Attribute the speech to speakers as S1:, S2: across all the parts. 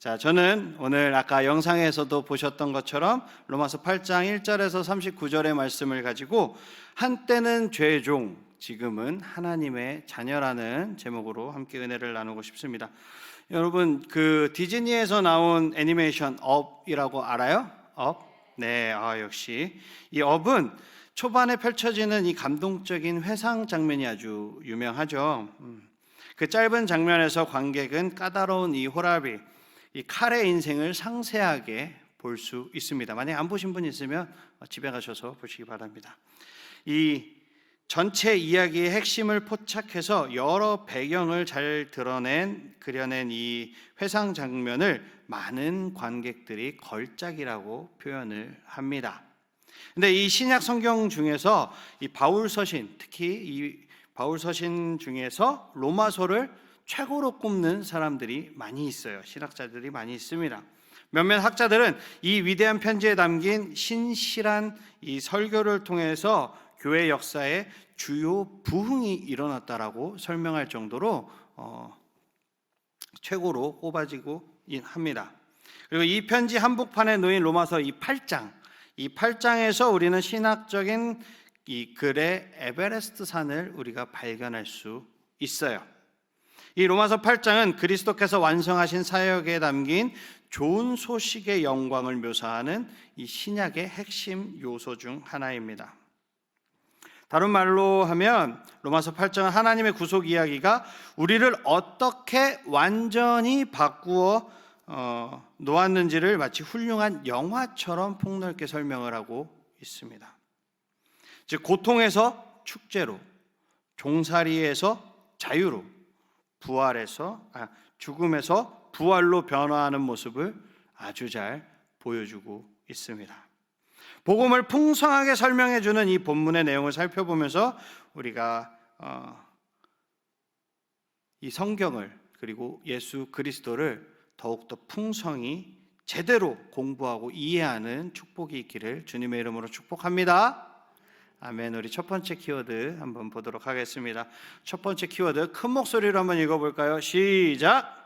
S1: 자, 저는 오늘 아까 영상에서도 보셨던 것처럼 로마서 8장 1절에서 39절의 말씀을 가지고 한때는 죄종, 지금은 하나님의 자녀라는 제목으로 함께 은혜를 나누고 싶습니다. 여러분 그 디즈니에서 나온 애니메이션 업이라고 알아요? 업? 네, 아 역시 이 업은 초반에 펼쳐지는 이 감동적인 회상 장면이 아주 유명하죠. 음. 그 짧은 장면에서 관객은 까다로운 이 호라비, 이 칼의 인생을 상세하게 볼 수 있습니다. 만약 안 보신 분 있으면 집에 가셔서 보시기 바랍니다. 이 전체 이야기의 핵심을 포착해서 여러 배경을 잘 드러낸 그려낸 이 회상 장면을 많은 관객들이 걸작이라고 표현을 합니다. 근데 이 신약 성경 중에서 이 바울 서신 특히 이 바울 서신 중에서 로마서를 최고로 꼽는 사람들이 많이 있어요. 신학자들이 많이 있습니다. 몇몇 학자들은 이 위대한 편지에 담긴 신실한 이 설교를 통해서 교회 역사에 주요 부흥이 일어났다라고 설명할 정도로 어, 최고로 꼽아지고 합니다. 그리고 이 편지 한복판에 놓인 로마서 이 8장, 이 8장에서 우리는 신학적인 이 글의 에베레스트 산을 우리가 발견할 수 있어요. 이 로마서 8장은 그리스도께서 완성하신 사역에 담긴 좋은 소식의 영광을 묘사하는 이 신약의 핵심 요소 중 하나입니다. 다른 말로 하면 로마서 8장은 하나님의 구속 이야기가 우리를 어떻게 완전히 바꾸어 어, 놓았는지를 마치 훌륭한 영화처럼 폭넓게 설명을 하고 있습니다. 즉 고통에서 축제로, 종살이에서 자유로, 부활에서 아, 죽음에서 부활로 변화하는 모습을 아주 잘 보여주고 있습니다. 복음을 풍성하게 설명해 주는 이 본문의 내용을 살펴보면서 우리가 어, 이 성경을 그리고 예수 그리스도를 더욱더 풍성히 제대로 공부하고 이해하는 축복이 있기를 주님의 이름으로 축복합니다. 아멘. 우리 첫 번째 키워드 한번 보도록 하겠습니다. 첫 번째 키워드 큰 목소리로 한번 읽어볼까요? 시작.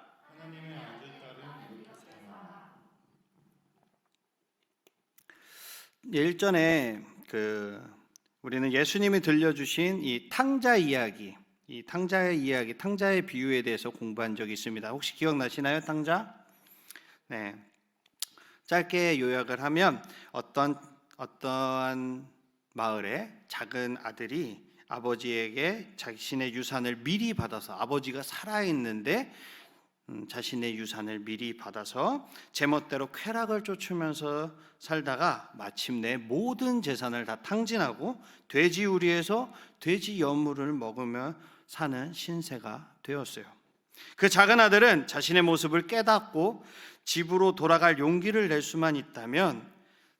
S1: 일전에 그 우리는 예수님이 들려주신 이 탕자 이야기, 이 탕자의 이야기, 탕자의 비유에 대해서 공부한 적이 있습니다. 혹시 기억나시나요, 탕자? 네. 짧게 요약을 하면 어떤 어떠한 마을에 작은 아들이 아버지에게 자신의 유산을 미리 받아서 아버지가 살아 있는데 음, 자신의 유산을 미리 받아서 제멋대로 쾌락을 쫓으면서 살다가 마침내 모든 재산을 다 탕진하고 돼지 우리에서 돼지 여물을 먹으며 사는 신세가 되었어요. 그 작은 아들은 자신의 모습을 깨닫고 집으로 돌아갈 용기를 낼 수만 있다면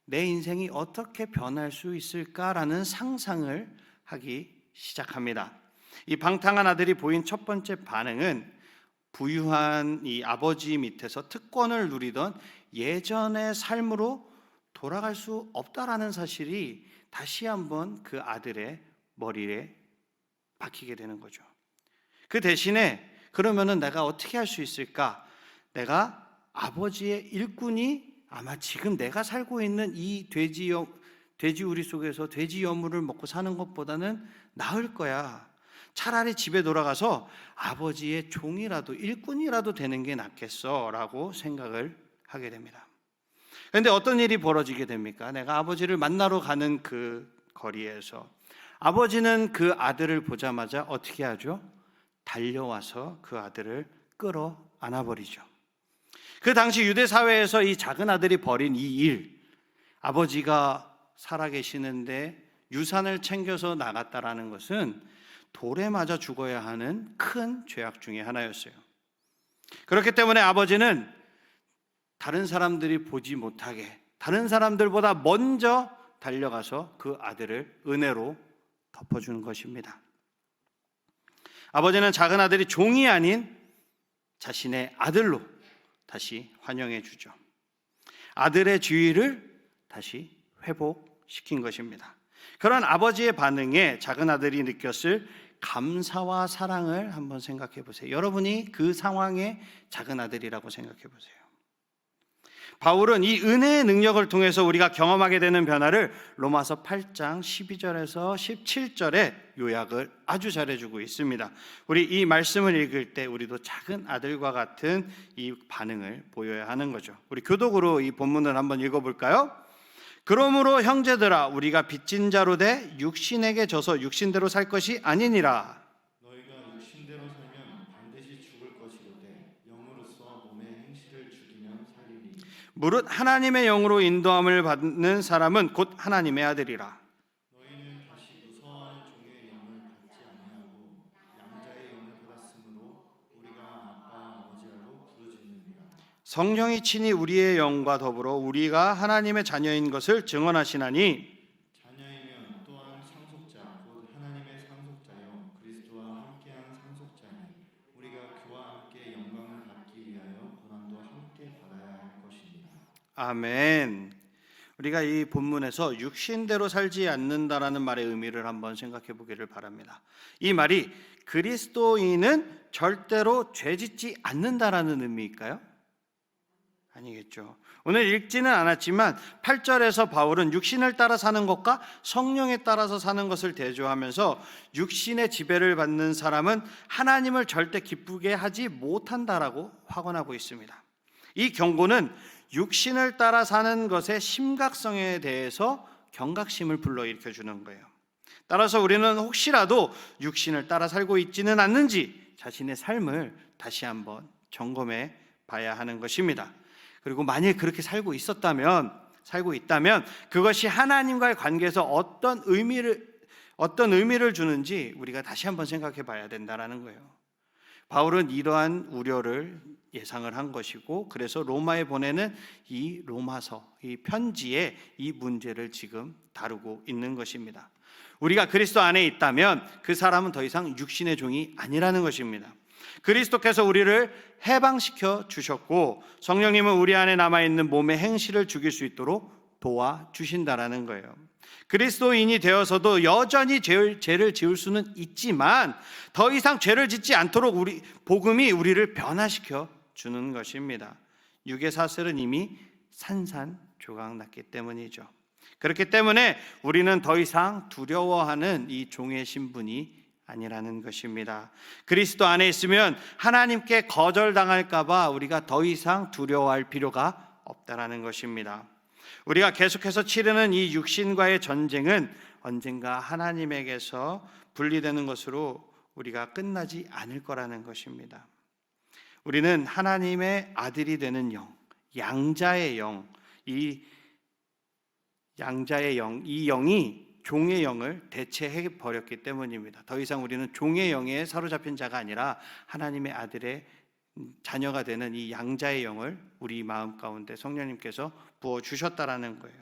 S1: 내 인생이 어떻게 변할 수 있을까라는 상상을 하기 시작합니다. 이 방탕한 아들이 보인 첫 번째 반응은 부유한 이 아버지 밑에서 특권을 누리던 예전의 삶으로 돌아갈 수 없다라는 사실이 다시 한번 그 아들의 머리에 박히게 되는 거죠. 그 대신에 그러면은 내가 어떻게 할 수 있을까? 내가 아버지의 일꾼이 아마 지금 내가 살고 있는 이 돼지 여, 돼지 우리 속에서 돼지 여물을 먹고 사는 것보다는 나을 거야. 차라리 집에 돌아가서 아버지의 종이라도 일꾼이라도 되는 게 낫겠어라고 생각을 하게 됩니다. 그런데 어떤 일이 벌어지게 됩니까? 내가 아버지를 만나러 가는 그 거리에서 아버지는 그 아들을 보자마자 어떻게 하죠? 달려와서 그 아들을 끌어 안아버리죠. 그 당시 유대 사회에서 이 작은 아들이 벌인 이 일, 아버지가 살아계시는데 유산을 챙겨서 나갔다라는 것은 돌에 맞아 죽어야 하는 큰 죄악 중의 하나였어요. 그렇기 때문에 아버지는 다른 사람들이 보지 못하게 다른 사람들보다 먼저 달려가서 그 아들을 은혜로 덮어주는 것입니다. 아버지는 작은 아들이 종이 아닌 자신의 아들로 다시 환영해 주죠. 아들의 주의를 다시 회복시킨 것입니다. 그런 아버지의 반응에 작은 아들이 느꼈을 감사와 사랑을 한번 생각해 보세요. 여러분이 그 상황의 작은 아들이라고 생각해 보세요. 바울은 이 은혜의 능력을 통해서 우리가 경험하게 되는 변화를 로마서 8장 12절에서 17절에 요약을 아주 잘해주고 있습니다. 우리 이 말씀을 읽을 때 우리도 작은 아들과 같은 이 반응을 보여야 하는 거죠. 우리 교독으로 이 본문을 한번 읽어볼까요? 그러므로 형제들아 우리가 빚진 자로 돼 육신에게 져서 육신대로 살 것이 아니니라
S2: 너희가 육신대로 살면 반드시 죽을 것이로되 영으로서 몸의 행실을 죽이면 살리니
S1: 무릇 하나님의 영으로 인도함을 받는 사람은 곧 하나님의 아들이라. 성령이 친히 우리의 영과 더불어 우리가 하나님의 자녀인 것을 증언하시나니
S2: 자녀이면 또한 상속자 곧 하나님의 상속자요 그리스도와 함께한 상속자니 우리가 그와 함께 영광을 받기 위하여 고난도 함께 받아야 할 것입니다.
S1: 아멘. 우리가 이 본문에서 육신대로 살지 않는다라는 말의 의미를 한번 생각해 보기를 바랍니다. 이 말이 그리스도인은 절대로 죄짓지 않는다라는 의미일까요? 아니겠죠. 오늘 읽지는 않았지만 8절에서 바울은 육신을 따라 사는 것과 성령에 따라서 사는 것을 대조하면서 육신의 지배를 받는 사람은 하나님을 절대 기쁘게 하지 못한다라고 확언하고 있습니다. 이 경고는 육신을 따라 사는 것의 심각성에 대해서 경각심을 불러일으켜 주는 거예요. 따라서 우리는 혹시라도 육신을 따라 살고 있지는 않는지 자신의 삶을 다시 한번 점검해 봐야 하는 것입니다. 그리고 만일 그렇게 살고 있었다면 살고 있다면 그것이 하나님과의 관계에서 어떤 의미를 어떤 의미를 주는지 우리가 다시 한번 생각해 봐야 된다라는 거예요. 바울은 이러한 우려를 예상을 한 것이고 그래서 로마에 보내는 이 로마서 이 편지에 이 문제를 지금 다루고 있는 것입니다. 우리가 그리스도 안에 있다면 그 사람은 더 이상 육신의 종이 아니라는 것입니다. 그리스도께서 우리를 해방시켜 주셨고 성령님은 우리 안에 남아 있는 몸의 행실을 죽일 수 있도록 도와 주신다라는 거예요. 그리스도인이 되어서도 여전히 죄를, 죄를 지을 수는 있지만 더 이상 죄를 짓지 않도록 우리 복음이 우리를 변화시켜 주는 것입니다. 육의 사슬은 이미 산산조각 났기 때문이죠. 그렇기 때문에 우리는 더 이상 두려워하는 이 종의 신분이 아니라는 것입니다. 그리스도 안에 있으면 하나님께 거절당할까봐 우리가 더 이상 두려워할 필요가 없다라는 것입니다. 우리가 계속해서 치르는 이 육신과의 전쟁은 언젠가 하나님에게서 분리되는 것으로 우리가 끝나지 않을 거라는 것입니다. 우리는 하나님의 아들이 되는 영, 양자의 영, 이 양자의 영, 이 영이 종의 영을 대체해 버렸기 때문입니다. 더 이상 우리는 종의 영에 사로잡힌 자가 아니라 하나님의 아들의 자녀가 되는 이 양자의 영을 우리 마음 가운데 성령님께서 부어 주셨다라는 거예요.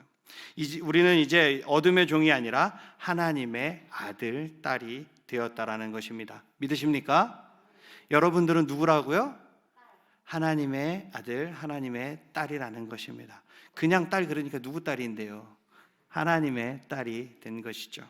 S1: 이제 우리는 이제 어둠의 종이 아니라 하나님의 아들, 딸이 되었다라는 것입니다. 믿으십니까? 여러분들은 누구라고요? 하나님의 아들, 하나님의 딸이라는 것입니다. 그냥 딸 그러니까 누구 딸인데요? 하나님의 딸이 된 것이죠.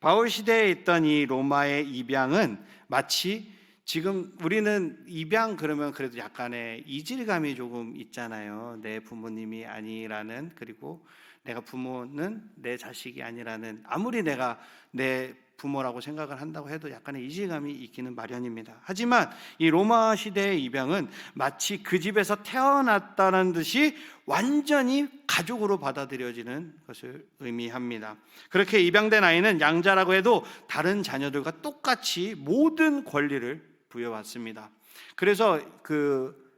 S1: 바울 시대에 있던 이 로마의 입양은 마치 지금 우리는 입양 그러면 그래도 약간의 이질감이 조금 있잖아요. 내 부모님이 아니라는 그리고 내가 부모는 내 자식이 아니라는 아무리 내가 내 부모라고 생각을 한다고 해도 약간의 이질감이 있기는 마련입니다. 하지만 이 로마 시대의 입양은 마치 그 집에서 태어났다는 듯이 완전히 가족으로 받아들여지는 것을 의미합니다. 그렇게 입양된 아이는 양자라고 해도 다른 자녀들과 똑같이 모든 권리를 부여받습니다. 그래서 그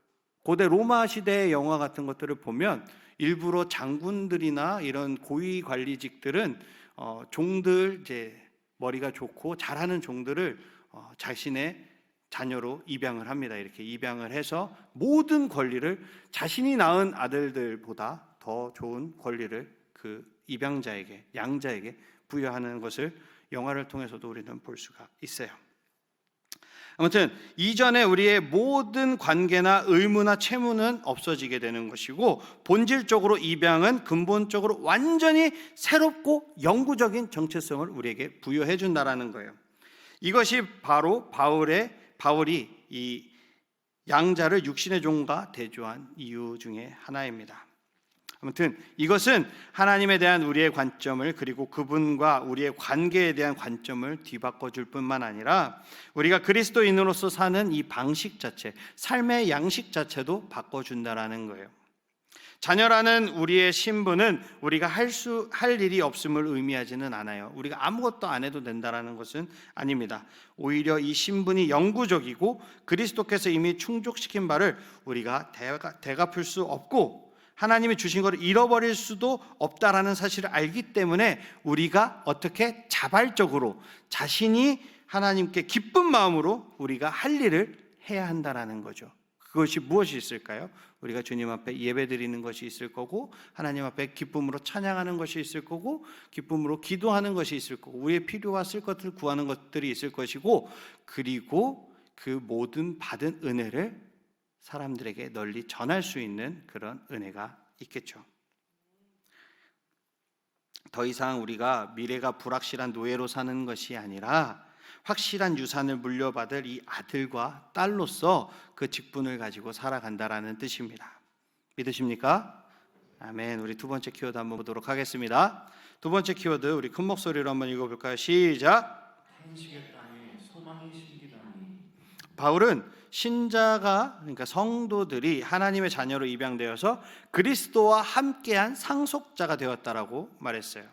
S1: 고대 로마 시대의 영화 같은 것들을 보면 일부러 장군들이나 이런 고위 관리직들은 어, 종들 이제 머리가 좋고 잘하는 종들을 어, 자신의 자녀로 입양을 합니다. 이렇게 입양을 해서 모든 권리를 자신이 낳은 아들들보다 더 좋은 권리를 그 입양자에게 양자에게 부여하는 것을 영화를 통해서도 우리는 볼 수가 있어요. 아무튼 이전에 우리의 모든 관계나 의무나 채무는 없어지게 되는 것이고 본질적으로 입양은 근본적으로 완전히 새롭고 영구적인 정체성을 우리에게 부여해 준다라는 거예요. 이것이 바로 바울의 바울이 이 양자를 육신의 종과 대조한 이유 중에 하나입니다. 아무튼 이것은 하나님에 대한 우리의 관점을 그리고 그분과 우리의 관계에 대한 관점을 뒤바꿔 줄 뿐만 아니라 우리가 그리스도인으로서 사는 이 방식 자체, 삶의 양식 자체도 바꿔 준다라는 거예요. 자녀라는 우리의 신분은 우리가 할 수 할 일이 없음을 의미하지는 않아요. 우리가 아무것도 안 해도 된다라는 것은 아닙니다. 오히려 이 신분이 영구적이고 그리스도께서 이미 충족시킨 바를 우리가 대가, 대갚을 수 없고 하나님이 주신 것을 잃어버릴 수도 없다라는 사실을 알기 때문에 우리가 어떻게 자발적으로 자신이 하나님께 기쁜 마음으로 우리가 할 일을 해야 한다라는 거죠. 그것이 무엇이 있을까요? 우리가 주님 앞에 예배 드리는 것이 있을 거고 하나님 앞에 기쁨으로 찬양하는 것이 있을 거고 기쁨으로 기도하는 것이 있을 거고 우리의 필요와 쓸 것을 구하는 것들이 있을 것이고 그리고 그 모든 받은 은혜를 사람들에게 널리 전할 수 있는 그런 은혜가 있겠죠. 더 이상 우리가 미래가 불확실한 노예로 사는 것이 아니라 확실한 유산을 물려받을 이 아들과 딸로서 그 직분을 가지고 살아간다라는 뜻입니다. 믿으십니까? 아멘. 우리 두 번째 키워드 한번 보도록 하겠습니다. 두 번째 키워드 우리 큰 목소리로 한번 읽어볼까요? 시작. 바울은 신자가 그러니까 성도들이 하나님의 자녀로 입양되어서 그리스도와 함께한 상속자가 되었다라고 말했어요.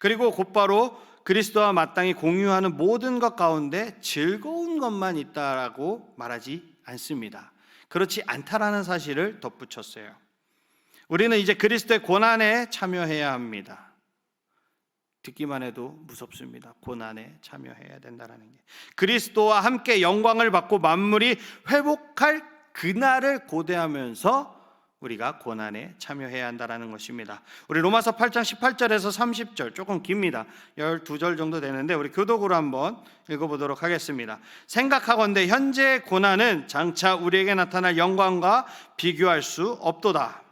S1: 그리고 곧바로 그리스도와 마땅히 공유하는 모든 것 가운데 즐거운 것만 있다라고 말하지 않습니다. 그렇지 않다라는 사실을 덧붙였어요. 우리는 이제 그리스도의 고난에 참여해야 합니다. 듣기만 해도 무섭습니다. 고난에 참여해야 된다라는 게. 그리스도와 함께 영광을 받고 만물이 회복할 그날을 고대하면서 우리가 고난에 참여해야 한다라는 것입니다. 우리 로마서 8장 18절에서 30절 조금 깁니다. 12절 정도 되는데 우리 교독으로 한번 읽어 보도록 하겠습니다. 생각하건대 현재의 고난은 장차 우리에게 나타날 영광과 비교할 수 없도다.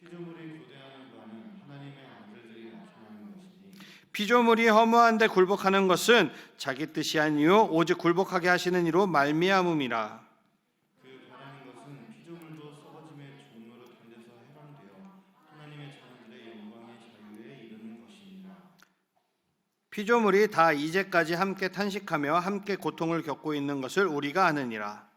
S2: 피조물이 고대하는 바는 하나님의 아들들이 나타나는 것이니
S1: 피조물이 허무한데 굴복하는 것은 자기 뜻이 아니요 오직 굴복하게 하시는 이로 말미암음이라.
S2: 그 바라는 것은 피조물도 썩어짐의 종로로 달려서 해방되어 하나님의 자녀들의 영광의 자유에 이르는 것입니다.
S1: 피조물이 다 이제까지 함께 탄식하며 함께 고통을 겪고 있는 것을 우리가 아느니라.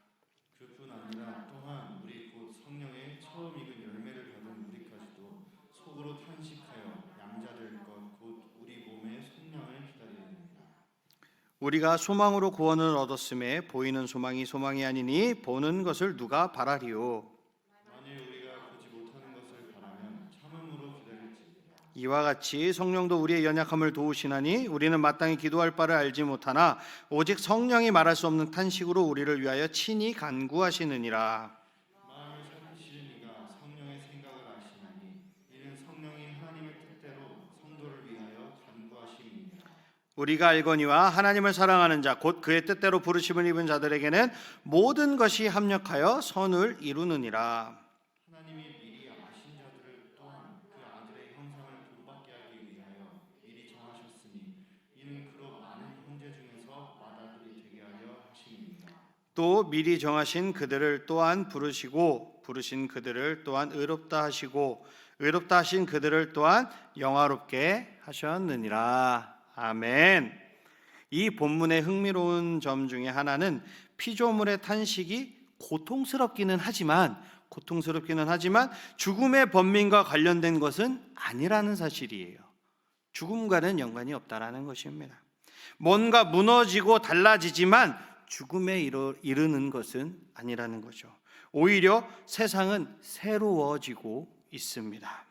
S2: 그뿐 아니라 또한 우리 곧 성령의 처음 익은 열매를 받은 우리까지도 속으로 탄식하여 양자될 것 곧 우리 몸의 속량을 기다리느니라.
S1: 우리가 소망으로 구원을 얻었음에 보이는 소망이 소망이 아니니 보는 것을 누가 바라리요. 이와 같이 성령도 우리의 연약함을 도우시나니 우리는 마땅히 기도할 바를 알지 못하나 오직 성령이 말할 수 없는 탄식으로 우리를 위하여 친히 간구하시느니라.
S2: 마음을 살피시는 이가 성령의 생각을 아시나니 이는 성령이 하나님의 뜻대로 성도를 위하여 간구하심이니라.
S1: 우리가 알거니와 하나님을 사랑하는 자 곧 그의 뜻대로 부르심을 입은 자들에게는 모든 것이 합력하여 선을 이루느니라.
S2: 하나님이 미리 아신 자들을 또한 그 아들의 형상을 본받게 하기 위하여 미리 정하셨으니 이는 그로 많은 형제 중에서 맏아들이 되게 하려 하심이니라.
S1: 또 미리 정하신 그들을 또한 부르시고 부르신 그들을 또한 의롭다 하시고 의롭다 하신 그들을 또한 영화롭게 하셨느니라. 아멘. 이 본문의 흥미로운 점 중에 하나는 피조물의 탄식이 고통스럽기는 하지만 고통스럽기는 하지만 죽음의 번민과 관련된 것은 아니라는 사실이에요. 죽음과는 연관이 없다라는 것입니다. 뭔가 무너지고 달라지지만 죽음에 이르, 이르는 것은 아니라는 거죠. 오히려 세상은 새로워지고 있습니다.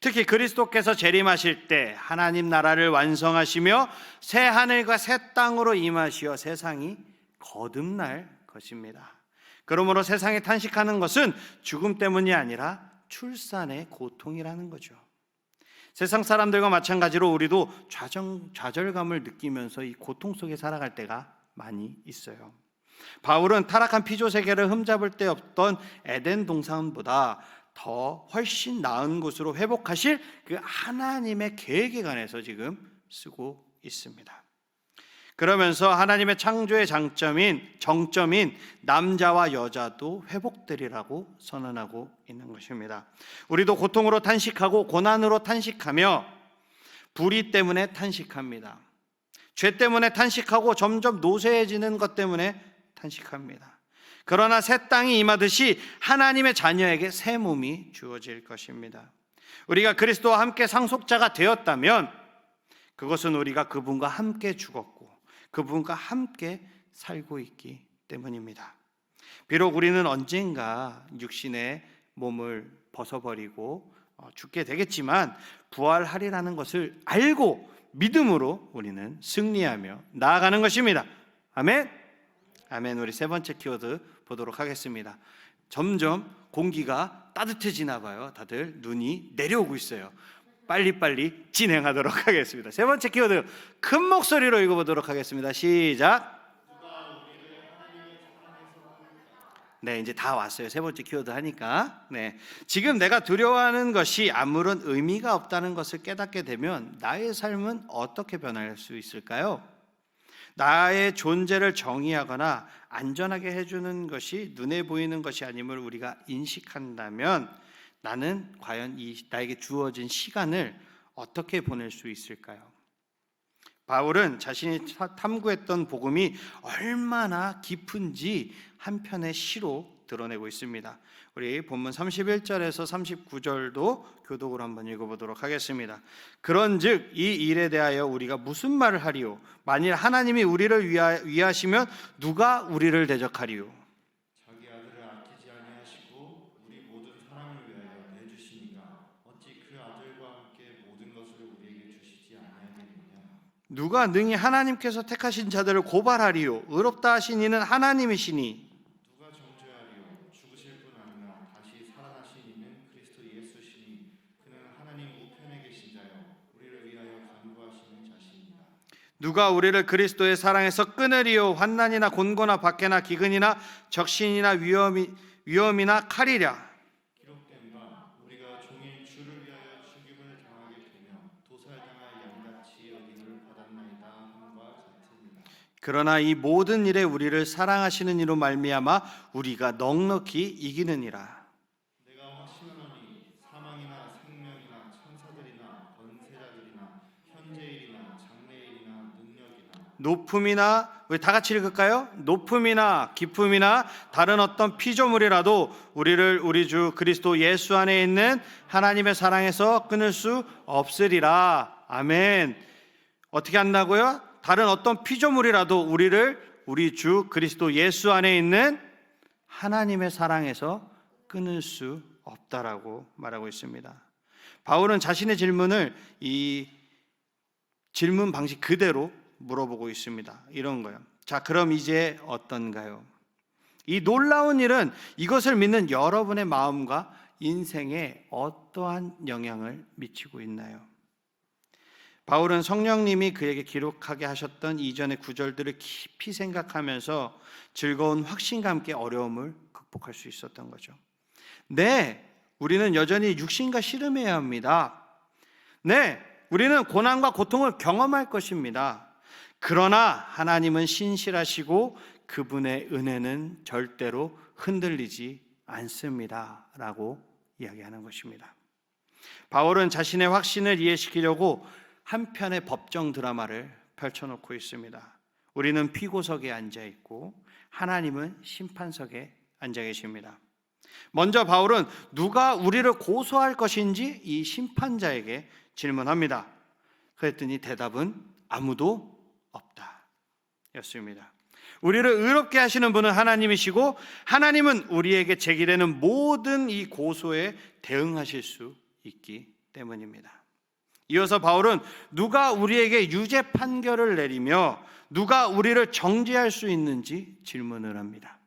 S1: 특히 그리스도께서 재림하실 때 하나님 나라를 완성하시며 새 하늘과 새 땅으로 임하시어 세상이 거듭날 것입니다. 그러므로 세상에 탄식하는 것은 죽음 때문이 아니라 출산의 고통이라는 거죠. 세상 사람들과 마찬가지로 우리도 좌정, 좌절감을 느끼면서 이 고통 속에 살아갈 때가 많이 있어요. 바울은 타락한 피조 세계를 흠잡을 데 없던 에덴 동산보다 더 훨씬 나은 곳으로 회복하실 그 하나님의 계획에 관해서 지금 쓰고 있습니다. 그러면서 하나님의 창조의 장점인 정점인 남자와 여자도 회복되리라고 선언하고 있는 것입니다. 우리도 고통으로 탄식하고 고난으로 탄식하며 불의 때문에 탄식합니다. 죄 때문에 탄식하고 점점 노쇠해지는 것 때문에 탄식합니다. 그러나 새 땅이 임하듯이 하나님의 자녀에게 새 몸이 주어질 것입니다. 우리가 그리스도와 함께 상속자가 되었다면 그것은 우리가 그분과 함께 죽었고 그분과 함께 살고 있기 때문입니다. 비록 우리는 언젠가 육신의 몸을 벗어버리고 어, 죽게 되겠지만 부활하리라는 것을 알고 믿음으로 우리는 승리하며 나아가는 것입니다. 아멘. 아멘. 우리 세 번째 키워드 보도록 하겠습니다. 점점 공기가 따뜻해지나 봐요. 다들 눈이 내려오고 있어요. 빨리빨리 진행하도록 하겠습니다. 세 번째 키워드 큰 목소리로 읽어보도록 하겠습니다. 시작. 네, 이제 다 왔어요. 세 번째 키워드 하니까. 네. 지금 내가 두려워하는 것이 아무런 의미가 없다는 것을 깨닫게 되면 나의 삶은 어떻게 변할 수 있을까요? 나의 존재를 정의하거나 안전하게 해주는 것이 눈에 보이는 것이 아님을 우리가 인식한다면 나는 과연 이 나에게 주어진 시간을 어떻게 보낼 수 있을까요? 바울은 자신이 타- 탐구했던 복음이 얼마나 깊은지 한 편의 시로 드러내고 있습니다. 우리 본문 31절에서 39절도 교독으로 한번 읽어보도록 하겠습니다. 그런즉 이 일에 대하여 우리가 무슨 말을 하리요? 만일 하나님이 우리를 위하, 위하시면 누가 우리를 대적하리요? 누가 능히 하나님께서 택하신 자들을 고발하리요? 의롭다 하신 이는 하나님이시니
S2: 누가 정죄하리요 죽으실 뿐 아니라 다시 살아나신 이는 그리스도 예수시니 그는 하나님 우편에 계신 자요 우리를 위하여 간구하시는 자시니라
S1: 누가 우리를 그리스도의 사랑에서 끊으리요? 환난이나 곤고나 박해나 기근이나 적신이나 위험이 위험이나 칼이랴. 그러나 이 모든 일에 우리를 사랑하시는 이로 말미암아 우리가 넉넉히 이기느니라
S2: 내가 확신하노니 사망이나 생명이나 천사들이나 권세자들이나 현재일이나 장래일이나 능력이나
S1: 높음이나 우리 다 같이 읽을까요? 높음이나 깊음이나 다른 어떤 피조물이라도 우리를 우리 주 그리스도 예수 안에 있는 하나님의 사랑에서 끊을 수 없으리라. 아멘. 어떻게 한다고요? 다른 어떤 피조물이라도 우리를 우리 주 그리스도 예수 안에 있는 하나님의 사랑에서 끊을 수 없다라고 말하고 있습니다. 바울은 자신의 질문을 이 질문 방식 그대로 물어보고 있습니다. 이런 거요. 자, 그럼 이제 어떤가요? 이 놀라운 일은 이것을 믿는 여러분의 마음과 인생에 어떠한 영향을 미치고 있나요? 바울은 성령님이 그에게 기록하게 하셨던 이전의 구절들을 깊이 생각하면서 즐거운 확신과 함께 어려움을 극복할 수 있었던 거죠. 네, 우리는 여전히 육신과 씨름해야 합니다. 네, 우리는 고난과 고통을 경험할 것입니다. 그러나 하나님은 신실하시고 그분의 은혜는 절대로 흔들리지 않습니다. 라고 이야기하는 것입니다. 바울은 자신의 확신을 이해시키려고 한 편의 법정 드라마를 펼쳐놓고 있습니다. 우리는 피고석에 앉아 있고 하나님은 심판석에 앉아 계십니다. 먼저 바울은 누가 우리를 고소할 것인지 이 심판자에게 질문합니다. 그랬더니 대답은 아무도 없다. 였습니다. 우리를 의롭게 하시는 분은 하나님이시고 하나님은 우리에게 제기되는 모든 이 고소에 대응하실 수 있기 때문입니다. 이어서 바울은 누가 우리에게 유죄 판결을 내리며 누가 우리를 정죄할 수 있는지 질문을 합니다.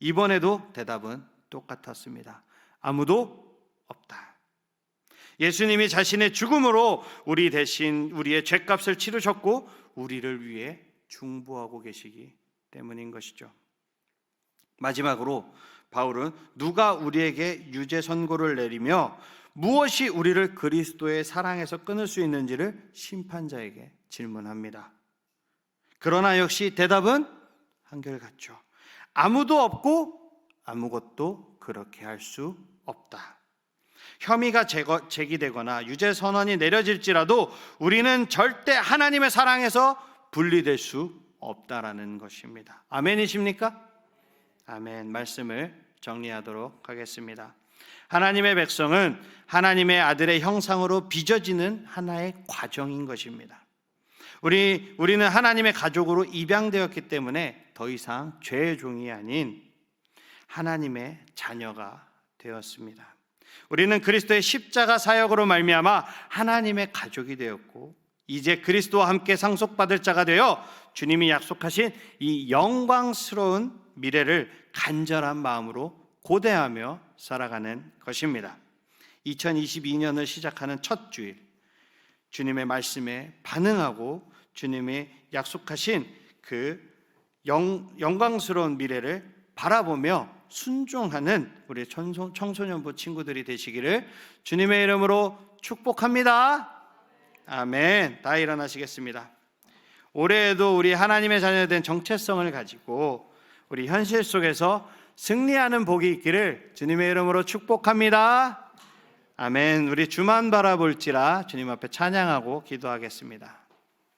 S1: 이번에도 대답은 똑같았습니다. 아무도 없다. 예수님이 자신의 죽음으로 우리 대신 우리의 죄값을 치르셨고 우리를 위해 중보하고 계시기 때문인 것이죠. 마지막으로 바울은 누가 우리에게 유죄 선고를 내리며 무엇이 우리를 그리스도의 사랑에서 끊을 수 있는지를 심판자에게 질문합니다. 그러나 역시 대답은 한결같죠. 아무도 없고 아무것도 그렇게 할 수 없다. 혐의가 제거, 제기되거나 유죄 선언이 내려질지라도 우리는 절대 하나님의 사랑에서 분리될 수 없다라는 것입니다. 아멘이십니까? 아멘. 말씀을 정리하도록 하겠습니다. 하나님의 백성은 하나님의 아들의 형상으로 빚어지는 하나의 과정인 것입니다. 우리 우리는 하나님의 가족으로 입양되었기 때문에 더 이상 죄의 종이 아닌 하나님의 자녀가 되었습니다. 우리는 그리스도의 십자가 사역으로 말미암아 하나님의 가족이 되었고 이제 그리스도와 함께 상속받을 자가 되어 주님이 약속하신 이 영광스러운 미래를 간절한 마음으로 고대하며 살아가는 것입니다. 2022년을 시작하는 첫 주일 주님의 말씀에 반응하고 주님이 약속하신 그 영, 영광스러운 미래를 바라보며 순종하는 우리 청소, 청소년부 친구들이 되시기를 주님의 이름으로 축복합니다. 아멘. 다 일어나시겠습니다. 올해에도 우리 하나님의 자녀된 정체성을 가지고 우리 현실 속에서 승리하는 복이 있기를 주님의 이름으로 축복합니다. 아멘. 우리 주만 바라볼지라 주님 앞에 찬양하고 기도하겠습니다.